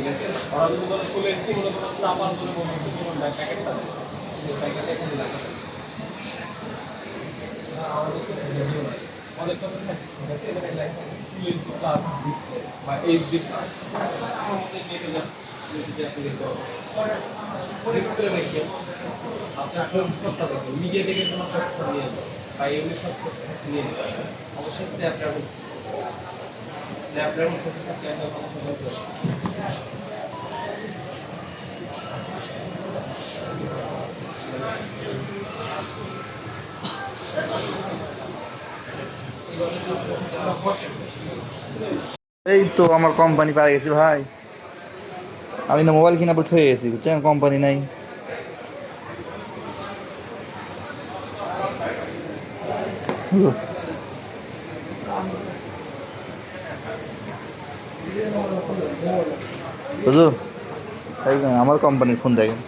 ঠিক আছে? ওরা যদি বলে ফুলের কি মনে করো চাপার জন্য বলে কোনো প্যাকেটটা প্যাকেটে এখানে লাগা থাকে। না, আমাদের তো ভিডিও নাই। আমাদের তো ঠিক আছে, এখানে লেখা ফুলের প্লাস ডিসপ্লে বা এইচডি প্লাস আমাদের নেটে যা নেটে যা আপনি দেখতে পাবেন। ডিসপ্লে রেখে আপনার প্রসেসরটা দেখুন। নিজে থেকে কোনো প্রসেসর নিয়ে বা এমনি সব প্রসেসর নিয়ে অবশ্যই স্ন্যাপড্রাগন স্ন্যাপড্রাগন প্রসেসর কেন কোনো সমস্যা হবে এই তো আমার কোম্পানি পাই গেছি ভাই। আমি না মোবাইল কিনা হয়ে গেছি, বুঝছেন? কোম্পানি নাই। এই যে আমার কোম্পানির ফোন দেখেন।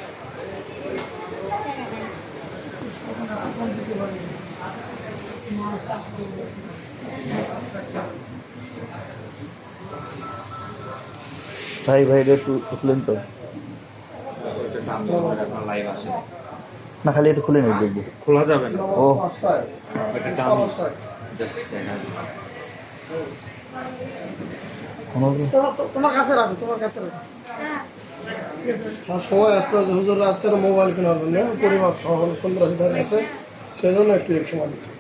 ভাই ভাই একটু খুলেন তো। না খালি একটু খুলে নেই দেখব। খোলা যাবে না। ও। তোমার তোমার কাছে রাখো তোমার কাছে রাখো। আমার সময় আসতে আছে হুজুর রাত্রে মোবাইল কেনার জন্য পরিবার সহ পনেরো হাজার আছে সেই জন্য একটু এক সময় দিচ্ছে।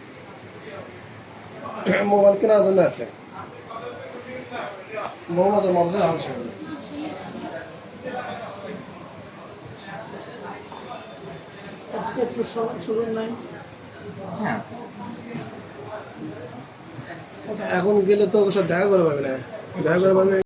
মোবাইল কেনার জন্য আছে। মোহাম্মদ মফজল একটু শুরু নাই এখন গেলে তো ওর সাথে দেখা করে পাবে না। দেখা করে পাবে